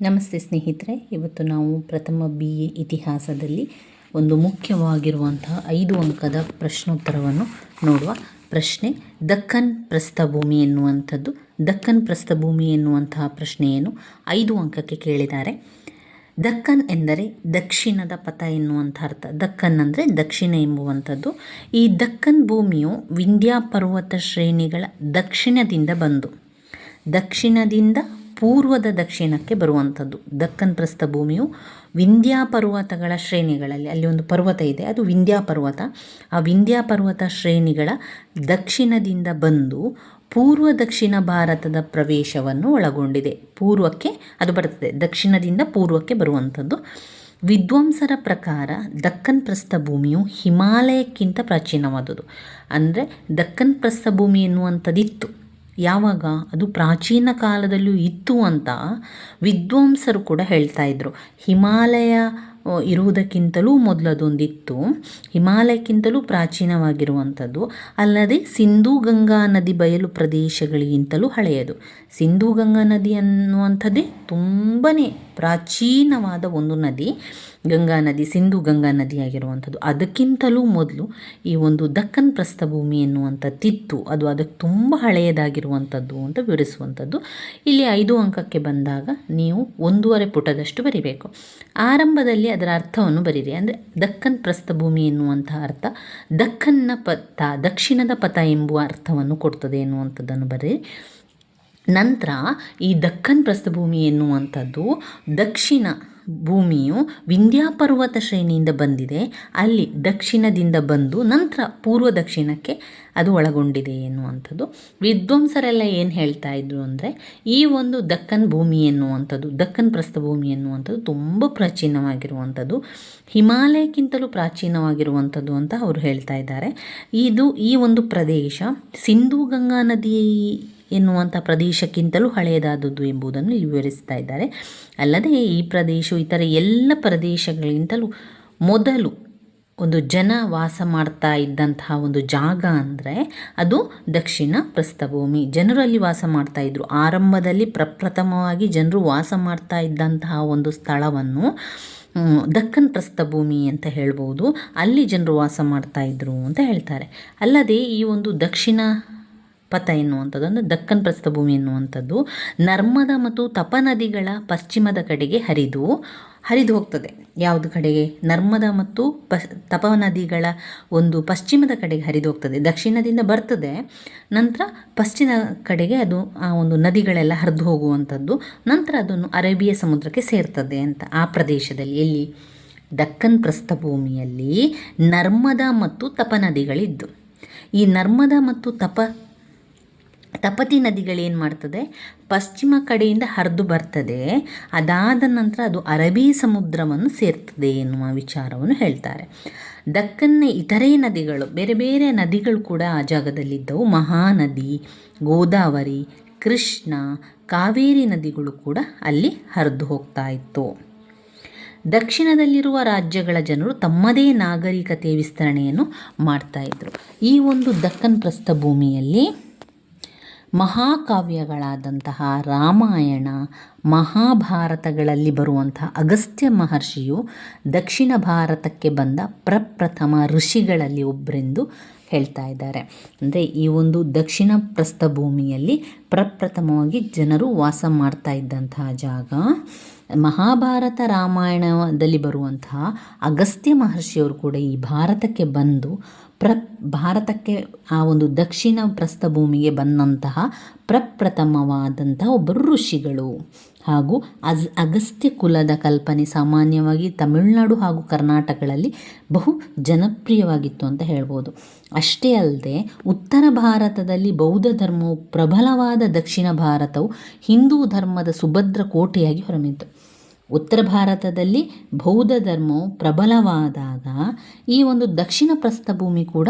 ನಮಸ್ತೆ ಸ್ನೇಹಿತರೆ, ಇವತ್ತು ನಾವು ಪ್ರಥಮ ಬಿ ಎ ಇತಿಹಾಸದಲ್ಲಿ ಒಂದು ಮುಖ್ಯವಾಗಿರುವಂತಹ ಐದು ಅಂಕದ ಪ್ರಶ್ನೋತ್ತರವನ್ನು ನೋಡುವ ಪ್ರಶ್ನೆ, ದಕ್ಕನ್ ಪ್ರಸ್ಥಭೂಮಿ ಎನ್ನುವಂಥದ್ದು. ದಕ್ಕನ್ ಪ್ರಸ್ಥಭೂಮಿ ಎನ್ನುವಂತಹ ಪ್ರಶ್ನೆಯನ್ನು ಐದು ಅಂಕಕ್ಕೆ ಕೇಳಿದ್ದಾರೆ. ದಕ್ಕನ್ ಎಂದರೆ ದಕ್ಷಿಣದ ಪಥ ಎನ್ನುವಂಥ ಅರ್ಥ. ದಕ್ಕನ್ ಅಂದರೆ ದಕ್ಷಿಣ ಎಂಬುವಂಥದ್ದು. ಈ ದಕ್ಕನ್ ಭೂಮಿಯು ವಿಂಧ್ಯಾ ಪರ್ವತ ಶ್ರೇಣಿಗಳ ದಕ್ಷಿಣದಿಂದ ಬಂದು, ದಕ್ಷಿಣದಿಂದ ಪೂರ್ವದ ದಕ್ಷಿಣಕ್ಕೆ ಬರುವಂಥದ್ದು. ದಕ್ಕನ್ ಪ್ರಸ್ಥಭೂಮಿಯು ವಿಂಧ್ಯ ಪರ್ವತಗಳ ಶ್ರೇಣಿಗಳಲ್ಲಿ, ಅಲ್ಲಿ ಒಂದು ಪರ್ವತ ಇದೆ, ಅದು ವಿಂಧ್ಯಾ ಪರ್ವತ. ಆ ವಿಂಧ್ಯ ಪರ್ವತ ಶ್ರೇಣಿಗಳ ದಕ್ಷಿಣದಿಂದ ಬಂದು ಪೂರ್ವ ದಕ್ಷಿಣ ಭಾರತದ ಪ್ರವೇಶವನ್ನು ಒಳಗೊಂಡಿದೆ. ಪೂರ್ವಕ್ಕೆ ಅದು ಬರ್ತದೆ, ದಕ್ಷಿಣದಿಂದ ಪೂರ್ವಕ್ಕೆ ಬರುವಂಥದ್ದು. ವಿದ್ವಾಂಸರ ಪ್ರಕಾರ ದಕ್ಕನ್ ಪ್ರಸ್ಥಭೂಮಿಯು ಹಿಮಾಲಯಕ್ಕಿಂತ ಪ್ರಾಚೀನವಾದುದು ಅಂದರೆ ದಕ್ಕನ್ ಪ್ರಸ್ಥಭೂಮಿ ಎನ್ನುವಂಥದ್ದಿತ್ತು. ಯಾವಾಗ? ಅದು ಪ್ರಾಚೀನ ಕಾಲದಲ್ಲೂ ಇತ್ತು ಅಂತ ವಿದ್ವಾಂಸರು ಕೂಡ ಹೇಳ್ತಾ ಇದ್ರು. ಹಿಮಾಲಯ ಇರುವುದಕ್ಕಿಂತಲೂ ಮೊದಲು ಅದೊಂದಿತ್ತು ಹಿಮಾಲಯಕ್ಕಿಂತಲೂ ಪ್ರಾಚೀನವಾಗಿರುವಂಥದ್ದು. ಅಲ್ಲದೆ ಸಿಂಧೂ ಗಂಗಾ ನದಿ ಬಯಲು ಪ್ರದೇಶಗಳಿಗಿಂತಲೂ ಹಳೆಯದು. ಸಿಂಧೂ ಗಂಗಾ ನದಿ ಅನ್ನುವಂಥದ್ದೇ ತುಂಬನೇ ಪ್ರಾಚೀನವಾದ ಒಂದು ನದಿ, ಗಂಗಾ ನದಿ, ಸಿಂಧು ಗಂಗಾ ನದಿಯಾಗಿರುವಂಥದ್ದು ಅದಕ್ಕಿಂತಲೂ ಮೊದಲು ಈ ಒಂದು ದಕ್ಕನ್ ಪ್ರಸ್ಥಭೂಮಿ ಎನ್ನುವಂಥದ್ದಿತ್ತು ಅದು ಅದಕ್ಕೆ ತುಂಬ ಹಳೆಯದಾಗಿರುವಂಥದ್ದು ಅಂತ ವಿವರಿಸುವಂಥದ್ದು. ಇಲ್ಲಿ ಐದು ಅಂಕಕ್ಕೆ ಬಂದಾಗ ನೀವು ಒಂದೂವರೆ ಪುಟದಷ್ಟು ಬರಿಬೇಕು. ಆರಂಭದಲ್ಲಿ ಅದರ ಅರ್ಥವನ್ನು ಬರೀರಿ. ಅಂದರೆ ದಕ್ಕನ್ ಪ್ರಸ್ಥಭೂಮಿ ಎನ್ನುವಂಥ ಅರ್ಥ ದಕ್ಕನ್ನ ಪಥ, ದಕ್ಷಿಣದ ಪಥ ಎಂಬುವ ಅರ್ಥವನ್ನು ಕೊಡ್ತದೆ ಎನ್ನುವಂಥದ್ದನ್ನು ಬರೀರಿ. ನಂತರ ಈ ದಕ್ಕನ್ ಪ್ರಸ್ಥಭೂಮಿ ಎನ್ನುವಂಥದ್ದು ದಕ್ಷಿಣ ಭೂಮಿಯು ವಿಂಧ್ಯ ಪರ್ವತ ಶ್ರೇಣಿಯಿಂದ ಬಂದಿದೆ. ಅಲ್ಲಿ ದಕ್ಷಿಣದಿಂದ ಬಂದು ನಂತರ ಪೂರ್ವ ದಕ್ಷಿಣಕ್ಕೆ ಅದು ಒಳಗೊಂಡಿದೆ ಎನ್ನುವಂಥದ್ದು. ವಿದ್ವಾಂಸರೆಲ್ಲ ಏನು ಹೇಳ್ತಾ ಇದ್ರು ಅಂದರೆ, ಈ ಒಂದು ದಕ್ಕನ್ ಭೂಮಿ ಎನ್ನುವಂಥದ್ದು, ದಕ್ಕನ್ ಪ್ರಸ್ಥಭೂಮಿ ಎನ್ನುವಂಥದ್ದು ತುಂಬ ಪ್ರಾಚೀನವಾಗಿರುವಂಥದ್ದು, ಹಿಮಾಲಯಕ್ಕಿಂತಲೂ ಪ್ರಾಚೀನವಾಗಿರುವಂಥದ್ದು ಅಂತ ಅವರು ಹೇಳ್ತಾ ಇದ್ದಾರೆ. ಇದು ಈ ಒಂದು ಪ್ರದೇಶ ಸಿಂಧೂ ಗಂಗಾ ನದಿ ಎನ್ನುವಂಥ ಪ್ರದೇಶಕ್ಕಿಂತಲೂ ಹಳೆಯದಾದದ್ದು ಎಂಬುದನ್ನು ವಿವರಿಸ್ತಾ ಇದ್ದಾರೆ. ಅಲ್ಲದೆ ಈ ಪ್ರದೇಶವು ಇತರ ಎಲ್ಲ ಪ್ರದೇಶಗಳಿಗಿಂತಲೂ ಮೊದಲು ಒಂದು ಜನ ವಾಸ ಮಾಡ್ತಾ ಇದ್ದಂತಹ ಒಂದು ಜಾಗ ಅಂದರೆ ಅದು ದಕ್ಷಿಣ ಪ್ರಸ್ಥಭೂಮಿ. ಜನರು ಅಲ್ಲಿ ವಾಸ ಮಾಡ್ತಾ ಇದ್ದರು ಆರಂಭದಲ್ಲಿ ಪ್ರಪ್ರಥಮವಾಗಿ ಜನರು ವಾಸ ಮಾಡ್ತಾ ಇದ್ದಂತಹ ಒಂದು ಸ್ಥಳವನ್ನು ದಕ್ಕನ್ ಪ್ರಸ್ಥಭೂಮಿ ಅಂತ ಹೇಳ್ಬೋದು. ಅಲ್ಲಿ ಜನರು ವಾಸ ಮಾಡ್ತಾ ಇದ್ರು ಅಂತ ಹೇಳ್ತಾರೆ. ಅಲ್ಲದೆ ಈ ಒಂದು ದಕ್ಷಿಣ ಪಥ ಎನ್ನುವಂಥದ್ದು, ಅಂದರೆ ದಕ್ಕನ್ ಪ್ರಸ್ಥಭೂಮಿ ಎನ್ನುವಂಥದ್ದು, ನರ್ಮದಾ ಮತ್ತು ತಪ ನದಿಗಳ ಪಶ್ಚಿಮದ ಕಡೆಗೆ ಹರಿದು ಹರಿದು ಹೋಗ್ತದೆ. ಯಾವುದು ಕಡೆಗೆ? ನರ್ಮದಾ ಮತ್ತು ಪಶ್ ತಪ ನದಿಗಳ ಒಂದು ಪಶ್ಚಿಮದ ಕಡೆಗೆ ಹರಿದು ಹೋಗ್ತದೆ. ದಕ್ಷಿಣದಿಂದ ಬರ್ತದೆ, ನಂತರ ಪಶ್ಚಿಮ ಕಡೆಗೆ ಅದು ಆ ಒಂದು ನದಿಗಳೆಲ್ಲ ಹರಿದು ಹೋಗುವಂಥದ್ದು, ನಂತರ ಅದನ್ನು ಅರೇಬಿಯ ಸಮುದ್ರಕ್ಕೆ ಸೇರ್ತದೆ ಅಂತ ಆ ಪ್ರದೇಶದಲ್ಲಿ. ಎಲ್ಲಿ? ದಕ್ಕನ್ ಪ್ರಸ್ಥಭೂಮಿಯಲ್ಲಿ ನರ್ಮದಾ ಮತ್ತು ತಪ ನದಿಗಳಿದ್ದು. ಈ ನರ್ಮದಾ ಮತ್ತು ತಪ ತಪತಿ ನದಿಗಳೇನು ಮಾಡ್ತದೆ? ಪಶ್ಚಿಮ ಕಡೆಯಿಂದ ಹರಿದು ಬರ್ತದೆ. ಅದಾದ ನಂತರ ಅದು ಅರಬಿ ಸಮುದ್ರವನ್ನು ಸೇರ್ತದೆ ಎನ್ನುವ ವಿಚಾರವನ್ನು ಹೇಳ್ತಾರೆ. ದಕ್ಕನ್ನ ಇತರೆ ನದಿಗಳು, ಬೇರೆ ಬೇರೆ ನದಿಗಳು ಕೂಡ ಆ ಜಾಗದಲ್ಲಿದ್ದವು. ಮಹಾನದಿ, ಗೋದಾವರಿ, ಕೃಷ್ಣ, ಕಾವೇರಿ ನದಿಗಳು ಕೂಡ ಅಲ್ಲಿ ಹರಿದು ಹೋಗ್ತಾ ಇತ್ತು. ದಕ್ಷಿಣದಲ್ಲಿರುವ ರಾಜ್ಯಗಳ ಜನರು ತಮ್ಮದೇ ನಾಗರಿಕತೆ ವಿಸ್ತರಣೆಯನ್ನು ಮಾಡ್ತಾ ಇದ್ರು. ಈ ಒಂದು ದಕ್ಕನ್ ಪ್ರಸ್ಥಭೂಮಿಯಲ್ಲಿ ಮಹಾಕಾವ್ಯಗಳಾದಂತಹ ರಾಮಾಯಣ, ಮಹಾಭಾರತಗಳಲ್ಲಿ ಬರುವಂತಹ ಅಗಸ್ತ್ಯ ಮಹರ್ಷಿಯು ದಕ್ಷಿಣ ಭಾರತಕ್ಕೆ ಬಂದ ಪ್ರಪ್ರಥಮ ಋಷಿಗಳಲ್ಲಿ ಒಬ್ಬರೆಂದು ಹೇಳ್ತಾ ಇದ್ದಾರೆ. ಅಂದರೆ ಈ ಒಂದು ದಕ್ಷಿಣ ಪ್ರಸ್ಥಭೂಮಿಯಲ್ಲಿ ಪ್ರಪ್ರಥಮವಾಗಿ ಜನರು ವಾಸ ಮಾಡ್ತಾ ಇದ್ದಂತಹ ಜಾಗ. ಮಹಾಭಾರತ ರಾಮಾಯಣದಲ್ಲಿ ಬರುವಂತಹ ಅಗಸ್ತ್ಯ ಮಹರ್ಷಿಯವರು ಕೂಡ ಈ ಭಾರತಕ್ಕೆ ಬಂದು ಪ್ರ ಭಾರತಕ್ಕೆ ಆ ಒಂದು ದಕ್ಷಿಣ ಪ್ರಸ್ಥಭೂಮಿಗೆ ಬಂದಂತಹ ಪ್ರಪ್ರಥಮವಾದಂತಹ ಒಬ್ಬರು ಋಷಿಗಳು. ಹಾಗೂ ಅಜ್ ಅಗಸ್ತ್ಯ ಕುಲದ ಕಲ್ಪನೆ ಸಾಮಾನ್ಯವಾಗಿ ತಮಿಳುನಾಡು ಹಾಗೂ ಕರ್ನಾಟಕಗಳಲ್ಲಿ ಬಹು ಜನಪ್ರಿಯವಾಗಿತ್ತು ಅಂತ ಹೇಳ್ಬೋದು. ಅಷ್ಟೇ ಅಲ್ಲದೆ ಉತ್ತರ ಭಾರತದಲ್ಲಿ ಬೌದ್ಧ ಧರ್ಮವು ಪ್ರಬಲವಾದ ದಕ್ಷಿಣ ಭಾರತವು ಹಿಂದೂ ಧರ್ಮದ ಸುಭದ್ರ ಕೋಟೆಯಾಗಿ ಹೊರಮಿತ್ತು ಉತ್ತರ ಭಾರತದಲ್ಲಿ ಬೌದ್ಧ ಧರ್ಮವು ಪ್ರಬಲವಾದಾಗ ಈ ಒಂದು ದಕ್ಷಿಣ ಪ್ರಸ್ಥಭೂಮಿ ಕೂಡ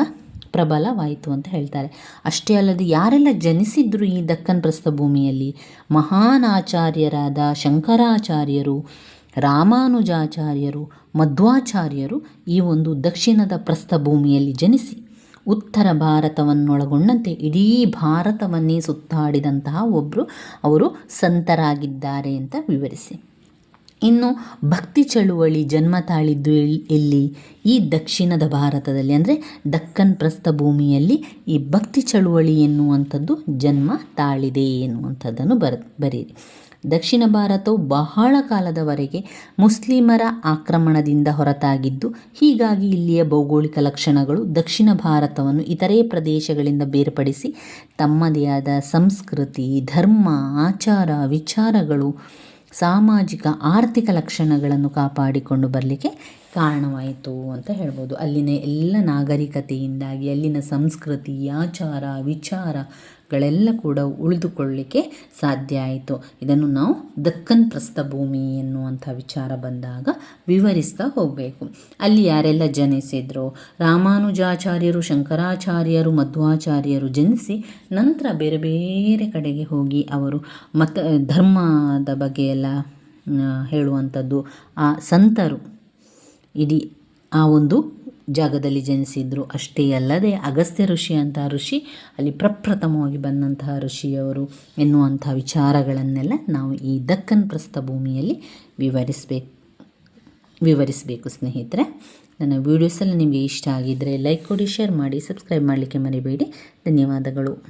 ಪ್ರಬಲವಾಯಿತು ಅಂತ ಹೇಳ್ತಾರೆ. ಅಷ್ಟೇ ಅಲ್ಲದೆ ಯಾರೆಲ್ಲ ಜನಿಸಿದ್ರು ಈ ದಕ್ಕನ್ ಪ್ರಸ್ಥಭೂಮಿಯಲ್ಲಿ ಮಹಾನ್ ಆಚಾರ್ಯರಾದ ಶಂಕರಾಚಾರ್ಯರು, ರಾಮಾನುಜಾಚಾರ್ಯರು, ಮಧ್ವಾಚಾರ್ಯರು ಈ ಒಂದು ದಕ್ಷಿಣದ ಪ್ರಸ್ಥಭೂಮಿಯಲ್ಲಿ ಜನಿಸಿ ಉತ್ತರ ಭಾರತವನ್ನೊಳಗೊಂಡಂತೆ ಇಡೀ ಭಾರತವನ್ನೇ ಸುತ್ತಾಡಿದಂತಹ ಒಬ್ಬರು ಅವರು ಸಂತರಾಗಿದ್ದಾರೆ ಅಂತ ವಿವರಿಸಿ. ಇನ್ನು ಭಕ್ತಿ ಚಳುವಳಿ ಜನ್ಮ ತಾಳಿದ್ದು ಎಲ್- ಎಲ್ಲಿ? ಈ ದಕ್ಷಿಣದ ಭಾರತದಲ್ಲಿ, ಅಂದರೆ ದಕ್ಕನ್ ಪ್ರಸ್ಥಭೂಮಿಯಲ್ಲಿ ಈ ಭಕ್ತಿ ಚಳುವಳಿ ಎನ್ನುವಂಥದ್ದು ಜನ್ಮ ತಾಳಿದೆ ಎನ್ನುವಂಥದ್ದನ್ನು ಬರ, ಬರೀರಿ. ದಕ್ಷಿಣ ಭಾರತವು ಬಹಳ ಕಾಲದವರೆಗೆ ಮುಸ್ಲಿಮರ ಆಕ್ರಮಣದಿಂದ ಹೊರತಾಗಿದ್ದು, ಹೀಗಾಗಿ ಇಲ್ಲಿಯ ಭೌಗೋಳಿಕ ಲಕ್ಷಣಗಳು ದಕ್ಷಿಣ ಭಾರತವನ್ನು ಇತರೆ ಪ್ರದೇಶಗಳಿಂದ ಬೇರ್ಪಡಿಸಿ ತಮ್ಮದೇ ಆದ ಸಂಸ್ಕೃತಿ, ಧರ್ಮ, ಆಚಾರ, ವಿಚಾರಗಳು ಸಾಮಾಜಿಕ ಆರ್ಥಿಕ ಲಕ್ಷಣಗಳನ್ನು ಕಾಪಾಡಿಕೊಂಡು ಬರಲಿಕ್ಕೆ ಕಾರಣವಾಯಿತು ಅಂತ ಹೇಳ್ಬೋದು. ಅಲ್ಲಿನ ಎಲ್ಲ ನಾಗರಿಕತೆಯಿಂದಾಗಿ, ಅಲ್ಲಿನ ಸಂಸ್ಕೃತಿ, ಆಚಾರ ವಿಚಾರಗಳೆಲ್ಲ ಕೂಡ ಉಳಿದುಕೊಳ್ಳಲಿಕ್ಕೆ ಸಾಧ್ಯ ಆಯಿತು. ಇದನ್ನು ನಾವು ದಕ್ಕನ್ ಪ್ರಸ್ಥಭೂಮಿ ಎನ್ನುವಂಥ ವಿಚಾರ ಬಂದಾಗ ವಿವರಿಸ್ತಾ ಹೋಗಬೇಕು. ಅಲ್ಲಿ ಯಾರೆಲ್ಲ ಜನಿಸಿದ್ರು, ರಾಮಾನುಜಾಚಾರ್ಯರು, ಶಂಕರಾಚಾರ್ಯರು, ಮಧ್ವಾಚಾರ್ಯರು ಜನಿಸಿ ನಂತರ ಬೇರೆ ಬೇರೆ ಕಡೆಗೆ ಹೋಗಿ ಅವರು ಮತ, ಧರ್ಮದ ಬಗ್ಗೆ ಎಲ್ಲ ಹೇಳುವಂಥದ್ದು ಆ ಸಂತರು. ಇಡೀ ಆ ಒಂದು ಜಾಗದಲ್ಲಿ ಜನಿಸಿದ್ರು. ಅಷ್ಟೇ ಅಲ್ಲದೆ ಅಗಸ್ತ್ಯ ಋಷಿ ಅಂತ ಋಷಿ, ಅಲ್ಲಿ ಪ್ರಪ್ರಥಮವಾಗಿ ಬಂದಂತಹ ಋಷಿಯವರು ಎನ್ನುವಂಥ ವಿಚಾರಗಳನ್ನೆಲ್ಲ ನಾವು ಈ ದಕ್ಕನ್ ಪ್ರಸ್ಥಭೂಮಿಯಲ್ಲಿ ವಿವರಿಸಬೇಕು ವಿವರಿಸಬೇಕು ಸ್ನೇಹಿತರೆ. ನನ್ನ ವೀಡಿಯೋಸಲ್ಲಿ ನಿಮಗೆ ಇಷ್ಟ ಆಗಿದ್ದರೆ ಲೈಕ್ ಕೊಡಿ ಶೇರ್ ಮಾಡಿ ಸಬ್ಸ್ಕ್ರೈಬ್ ಮಾಡಲಿಕ್ಕೆ ಮರಿಬೇಡಿ. ಧನ್ಯವಾದಗಳು.